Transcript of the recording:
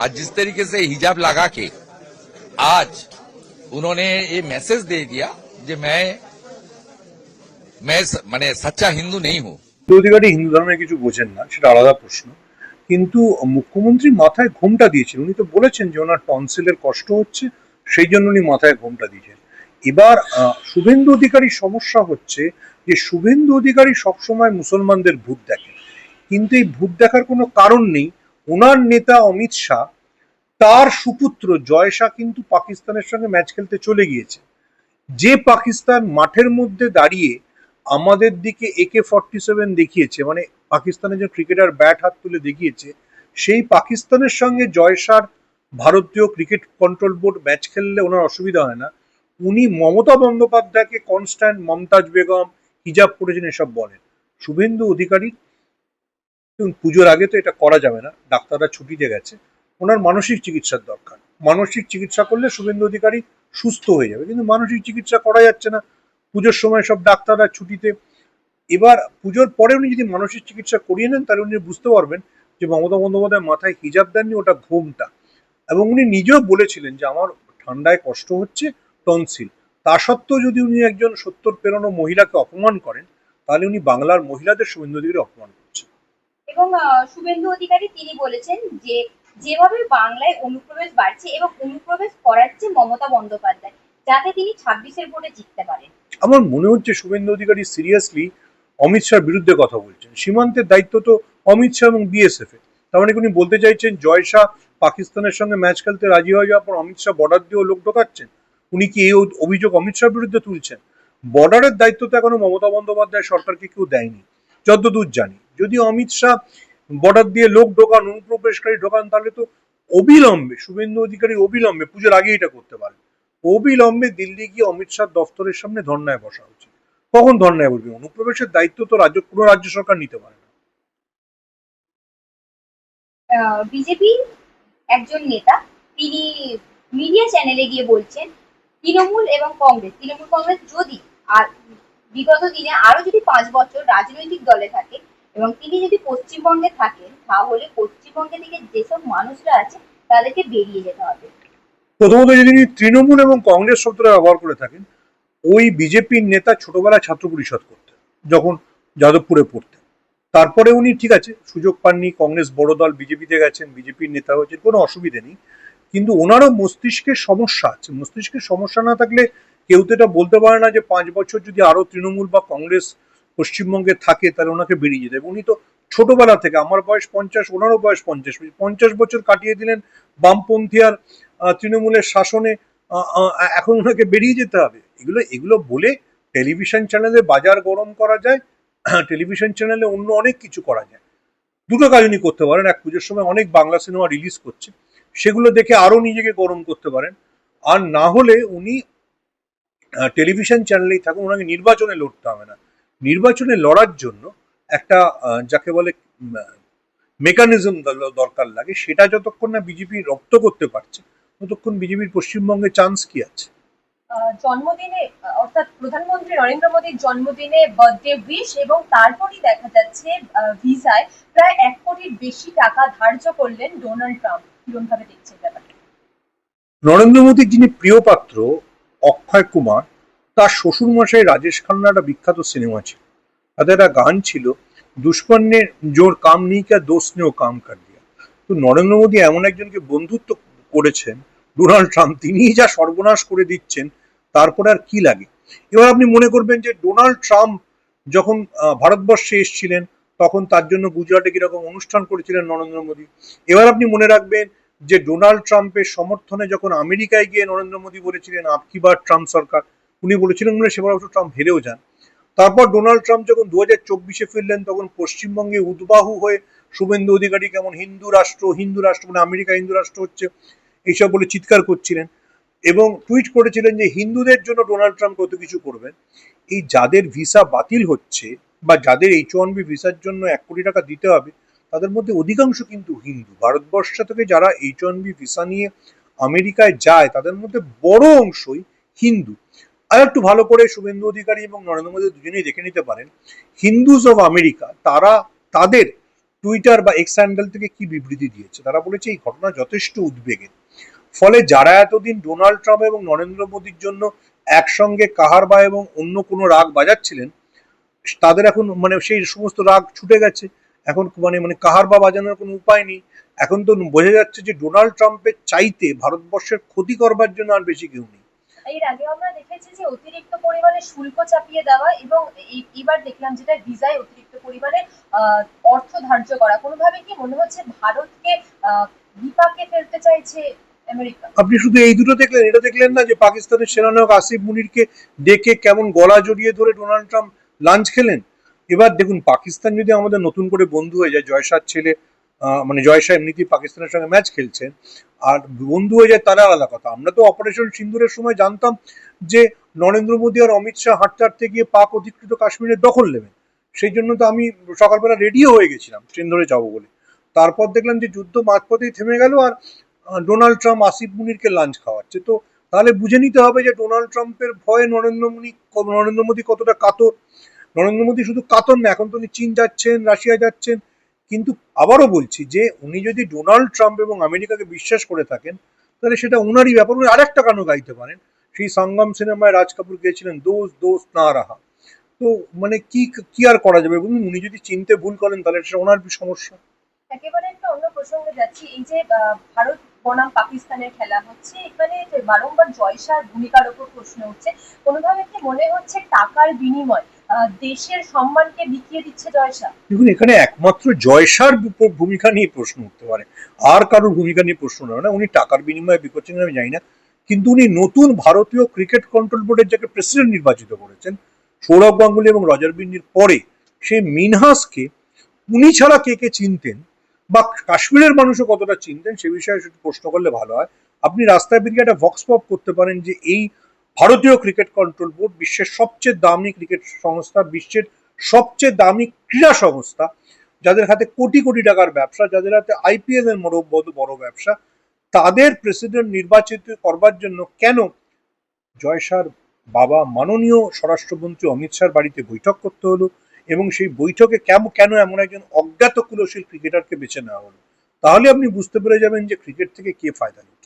आज जिस तरीके से हिजाब लगा के आज उन्होंने ये मैसेज दे दिया कि मैं मैं स- माने सच्चा हिंदू नहीं हूँ শুভেন্দু অধিকারী হিন্দু ধর্মের কিছু বোঝেন না সেটা আলাদা প্রশ্ন কিন্তু মুখ্যমন্ত্রী মাথায় ঘোমটা দিয়েছেন উনি তো বলেছেন যে ওনার টনসিলের কষ্ট হচ্ছে সেই জন্য উনি মাথায় ঘোমটা দিয়েছেন এবার আহ, শুভেন্দু অধিকারীর সমস্যা হচ্ছে যে শুভেন্দু অধিকারী সবসময় মুসলমানদের ভূত দেখেন কিন্তু এই ভূত দেখার কোনো কারণ নেই ওনার নেতা অমিত শাহ, তার সুপুত্র জয় শাহ কিন্তু পাকিস্তানের সঙ্গে ম্যাচ খেলতে চলে গিয়েছে। যে পাকিস্তান মাঠের মধ্যে দাঁড়িয়ে আমাদের দিকে একে ফর্টি সেভেন দেখিয়েছে মানে পাকিস্তানের যে ক্রিকেটার ব্যাট হাত তুলে দেখিয়েছে, সেই পাকিস্তানের সঙ্গে জয়সার ভারতীয় ক্রিকেট কন্ট্রোল বোর্ড ম্যাচ খেললে ওনার অসুবিধা হয় না। উনি মমতা বন্দ্যোপাধ্যায়কে কনস্ট্যান্ট মমতাজ বেগম, হিজাব করেছেন এসব বলেন। শুভেন্দু অধিকারী দেখুন, পুজোর আগে তো এটা করা যাবে না ডাক্তাররা ছুটিতে গেছে ওনার মানসিক চিকিৎসার দরকার। মানসিক চিকিৎসা করলে শুভেন্দু অধিকারী সুস্থ হয়ে যাবে কিন্তু মানসিক চিকিৎসা করা যাচ্ছে না পুজোর সময় সব ডাক্তাররা ছুটিতে। এবার পুজোর পরে উনি যদি মানসিক চিকিৎসা করিয়ে নেন তাহলে উনি বুঝতে পারবেন যে মমতা বন্দ্যোপাধ্যায় মাথায় হিজাব দেননি ওটা ঘুমটা। এবং উনি নিজেও বলেছিলেন যে আমার ঠান্ডায় কষ্ট হচ্ছে টনসিল। তা সত্ত্বেও যদি উনি একজন সত্তর পেরোনো মহিলাকে অপমান করেন তাহলে উনি বাংলার মহিলাদের শুভেন্দু অধিকারী অপমান এবং শুভেন্দু অধিকারী তিনি বলেছেন যে, যেভাবে বাংলায় অনুপ্রবেশ বাড়ছে এবং অনুপ্রবেশ করাচ্ছে মমতা বন্দ্যোপাধ্যায়, যাতে তিনি ছাব্বিশের ভোটে জিততে পারেন। আমার মনে হচ্ছে শুভেন্দু অধিকারী সিরিয়াসলি অমিত শাহর বিরুদ্ধে কথা বলছেন। সীমান্তের দায়িত্ব তো অমিত শাহ এবং বিএসএফ এর তার মানে উনি বলতে চাইছেন, জয় শাহ পাকিস্তানের সঙ্গে ম্যাচ খেলতে রাজি হয়ে যাওয়ার পর অমিত শাহ বর্ডার দিয়েও লোক ঢোকাচ্ছেন? উনি কি এই অভিযোগ অমিত শাহর বিরুদ্ধে তুলছেন? বর্ডারের দায়িত্ব তো এখনও মমতা বন্দ্যোপাধ্যায় সরকারকে কেউ দেয়নি। যতদূর জানি। যদি অমিত শাহ বর্ডার দিয়ে লোক ঢোকান, অনুপ্রবেশকারী ঢোকান, তাহলে তো অবিলম্বে, শুভেন্দু অধিকারী অবিলম্বে, পুজোর আগে এটা করতে পারেন অবিলম্বে দিল্লি গিয়ে অমিত শাহ দফতরের সামনে ধর্নায় বসা উচিত। কখন ধর্নায় বলবে অনুপ্রবেশের দায়িত্ব তো রাজ্য, কোনো রাজ্য সরকার নিতে পারে না। বিজেপি একজন নেতা, তিনি মিডিয়া চ্যানেলে গিয়ে বলছেন, তৃণমূল এবং কংগ্রেস, তৃণমূল কংগ্রেস যদি আর, বিগত দিনে আরও যদি পাঁচ বছর রাজনৈতিক দলে থাকে এবং তিনি যদি পশ্চিমবঙ্গে থাকেন, তাহলে পশ্চিমবঙ্গে থেকে যেসব মানুষরা আছে, তাদেরকে বেরিয়ে যেতে হবে। প্রথমত যদি তৃণমূল এবং কংগ্রেস শব্দটা ব্যবহার করে থাকেন, ওই বিজেপির নেতা ছোটবেলায় ছাত্র পরিষদ করতেন, যখন যাদবপুরে পড়তেন। তারপরে উনি, ঠিক আছে, সুযোগ পাননি, কংগ্রেস বড় দল, বিজেপিতে গেছেন, বিজেপির নেতা হয়েছেন, কোনো অসুবিধে নেই। কিন্তু ওনারও মস্তিষ্কের সমস্যা আছে। মস্তিষ্কের সমস্যা না থাকলে কেউ তো এটা বলতে পারে না যে পাঁচ বছর যদি আরও তৃণমূল বা কংগ্রেস পশ্চিমবঙ্গে থাকে, তাহলে ওনাকে বেরিয়ে যেতে উনি তো ছোটবেলা থেকে, আমার বয়স পঞ্চাশ, ওনারও বয়স পঞ্চাশ পঞ্চাশ বছর কাটিয়ে দিলেন বামপন্থী আর তৃণমূলের শাসনে এখন ওনাকে বেরিয়ে যেতে হবে। এগুলো এগুলো বলে টেলিভিশন চ্যানেলে বাজার গরম করা যায়, টেলিভিশন চ্যানেলে অন্য অনেক কিছু করা যায়। দুটো কাজ উনি করতে পারেন, এক পুজোর সময় অনেক বাংলা সিনেমা রিলিজ করছে, সেগুলো দেখে আরও নিজেকে গরম করতে পারেন। আর না হলে উনি টেলিভিশন চ্যানেলেই থাকুন, ওনাকে নির্বাচনে লড়তে হবে না। নির্বাচনে লড়ার জন্য একটা যাকে বলে মেকানিজম দরকার লাগে। সেটা যতক্ষণ না বিজেপি রপ্ত করতে পারছে ততক্ষণ বিজেপির পশ্চিমবঙ্গে চান্স কি আছে? জন্মদিনে অর্থাৎ প্রধানমন্ত্রী নরেন্দ্র মোদীর জন্মদিনে বার্থডে উইশ এবং তারপরই দেখা যাচ্ছে ভিসায় প্রায় এক কোটির বেশি টাকা ধার্য করলেন ডোনাল্ড ট্রাম্প। কীরকম ভাবে দেখছেন ব্যাপারটা? নরেন্দ্র মোদীর যিনি প্রিয় পাত্র অক্ষয় কুমার তার শ্বশুর মশাই রাজেশ খান্নার একটা বিখ্যাত সিনেমা ছিল। তাদের একটা গান ছিল, দুষ্পন্নের জোর কাম নেই কা, দোষ নেও কাম কার দিয়া। তো নরেন্দ্র মোদী এমন একজনকে বন্ধুত্ব করেছেন, ডোনাল্ড ট্রাম্প, তিনিই যা সর্বনাশ করে দিচ্ছেন, তারপরে আর কি লাগে? এবার আপনি মনে করবেন যে ডোনাল্ড ট্রাম্প যখন ভারতবর্ষে এসেছিলেন, তখন তার জন্য গুজরাটে কীরকম অনুষ্ঠান করেছিলেন নরেন্দ্র মোদী। এবার আপনি মনে রাখবেন যে ডোনাল্ড ট্রাম্পের সমর্থনে যখন আমেরিকায় গিয়ে নরেন্দ্র মোদী বলেছিলেন আপকি বার ট্রাম্প সরকার? উনি বলেছিলেন মানে সেবার অবশ্য ট্রাম্প হেরেও যান। তারপর ডোনাল্ড ট্রাম্প যখন দু হাজার চব্বিশে ফিরলেন, তখন পশ্চিমবঙ্গে উদ্বাহু হয়ে শুভেন্দু অধিকারী কেমন হিন্দু রাষ্ট্র হিন্দু রাষ্ট্র মানে আমেরিকা হিন্দু রাষ্ট্র হচ্ছে, এইসব বলে চিৎকার করছিলেন এবং টুইট করেছিলেন যে হিন্দুদের জন্য ডোনাল্ড ট্রাম্প কত কিছু করবেন। এই যাদের ভিসা বাতিল হচ্ছে বা যাদের এইচ ওয়ান বি ভিসার জন্য এক কোটি টাকা দিতে হবে, তাদের মধ্যে অধিকাংশ কিন্তু হিন্দু। ভারতবর্ষ থেকে যারা এইচ ওয়ান বি ভিসা নিয়ে আমেরিকায় যায়, তাদের মধ্যে বড় অংশই হিন্দু। আর একটু ভালো করে শুভেন্দু অধিকারী এবং নরেন্দ্র মোদী দুজনেই দেখে নিতে পারেন হিন্দুজ অফ আমেরিকা, তারা, তাদের টুইটার বা এক্স হ্যান্ডেল থেকে কি বিবৃতি দিয়েছে? তারা বলেছে এই ঘটনা যথেষ্ট উদ্বেগের ফলে যারা এতদিন ডোনাল্ড ট্রাম্প এবং নরেন্দ্র মোদীর জন্য একসঙ্গে কাহারবা এবং অন্য কোনো রাগ বাজাচ্ছিলেন, তাদের এখন মানে সেই সমস্ত রাগ ছুটে গেছে। এখন মানে মানে কাহারবা বাজানোর কোনো উপায় নেই। এখন তো বোঝা যাচ্ছে যে ডোনাল্ড ট্রাম্পের চাইতে ভারতবর্ষের ক্ষতি করবার জন্য আর বেশি কেউ নেই। এর আগে আমরা দেখেছি যে অতিরিক্ত পরিমাণে শুল্ক চাপিয়ে দেওয়া এবং এবার দেখলাম যেটা ভিসায় অতিরিক্ত পরিমাণে অর্থ ধার্য করা। কোনোভাবে কি মনে হচ্ছে ভারতকে বিপাকে ফেলতে চাইছে আপনি শুধু এই দুটো দেখলেন, এটা দেখলেন না যে পাকিস্তানের সেনানায়ক আসিফ মুনিরকে ডেকে কেমন গলা জড়িয়ে ধরে ডোনাল্ড ট্রাম্প লাঞ্চ খেলেন? এবার দেখুন, পাকিস্তান যদি আমাদের নতুন করে বন্ধু হয়ে যায় জয়শার ছেলে মানে জয়শাহ এমনিতেই পাকিস্তানের সঙ্গে ম্যাচ খেলছেন। আর বন্ধু হয়ে যায় তারা আলাদা কথা। আমরা তো অপারেশন সিন্দুরের সময় জানতাম যে নরেন্দ্র মোদী আর অমিত শাহ হাঁটতে হাঁটতে গিয়ে পাক অধিকৃত কাশ্মীরের দখল নেবেন। সেই জন্য তো আমি সকালবেলা রেডিও হয়ে গেছিলাম ট্রেন ধরে যাব বলে। তারপর দেখলাম যে যুদ্ধ মাঝপথেই থেমে গেল আর ডোনাল্ড ট্রাম্প, আসিফ মুনিরকে লাঞ্চ খাওয়াচ্ছে। তো তাহলে বুঝে নিতে হবে যে ডোনাল্ড ট্রাম্পের ভয়ে নরেন্দ্র মোদী নরেন্দ্র মোদী কতটা কাতর। নরেন্দ্র মোদী শুধু কাতর না, এখন তো উনি চীন যাচ্ছেন, রাশিয়া যাচ্ছেন কিন্তু আবারও বলছি যে উনি যদি ডোনাল্ড ট্রাম্প এবং আমেরিকাকে বিশ্বাস করে থাকেন, তাহলে সেটা উনারই ব্যাপার। উনি আরেকটা গানও গাইতে পারেন। সেই সঙ্গম সিনেমায় রাজ কাপুর গেছিলেন দোষ দোষ না রাহা। তো মানে কি কি আর করা যাবে বলুন? উনি যদি চিনতে ভুল করেন, তাহলে সেটা ওনার সমস্যা? একেবারে একটা অন্য প্রসঙ্গে যাচ্ছি। এই যে ভারত বনাম পাকিস্তানের খেলা হচ্ছে, এখানে বারংবার জয়সার ভূমিকার ওপর প্রশ্ন উঠছে। কোনোভাবে কি মনে হচ্ছে টাকার বিনিময় দেশের সম্মানকে বিকিয়ে দিচ্ছে জয়সা দেখুন, এখানে একমাত্র জয়সার ভূমিকা নিয়ে প্রশ্ন উঠতে পারে। আর কারোর ভূমিকা নিয়ে প্রশ্ন নয় না। উনি টাকার বিনিময়ে বিকোচ্ছেন আমি জানি না। কিন্তু উনি নতুন ভারতীয় ক্রিকেট কন্ট্রোল বোর্ডের যাকে প্রেসিডেন্ট নির্বাচিত করেছেন, সৌরভ গাঙ্গুলি এবং রজার বিন্নির পরে, সে মিনহাসকে, উনি ছাড়া কে কে চিনতেন বা কাশ্মীরের মানুষও কতটা চিনতেন, সে বিষয়ে প্রশ্ন করলে ভালো হয়। আপনি রাস্তায় বেরিয়ে একটা ভক্স পপ করতে পারেন যে এই ভারতীয় ক্রিকেট কন্ট্রোল বোর্ড বিশ্বের সবচেয়ে দামি ক্রিকেট সংস্থা, বিশ্বের সবচেয়ে দামি ক্রীড়া সংস্থা, যাদের হাতে কোটি কোটি টাকার ব্যবসা, যাদের হাতে আইপিএল এর বড় বড় ব্যবসা, তাদের প্রেসিডেন্ট নির্বাচিত করবার জন্য কেন জয়সার বাবা মাননীয় স্বরাষ্ট্রমন্ত্রী অমিত শাহর বাড়িতে বৈঠক করতে হলো এবং সেই বৈঠকে কেন কেন এমন একজন অজ্ঞাত কুলশীল ক্রিকেটারকে বেছে নেওয়া হলো? তাহলে আপনি বুঝতে পেরে যাবেন যে ক্রিকেট থেকে কে ফায়দা নেবে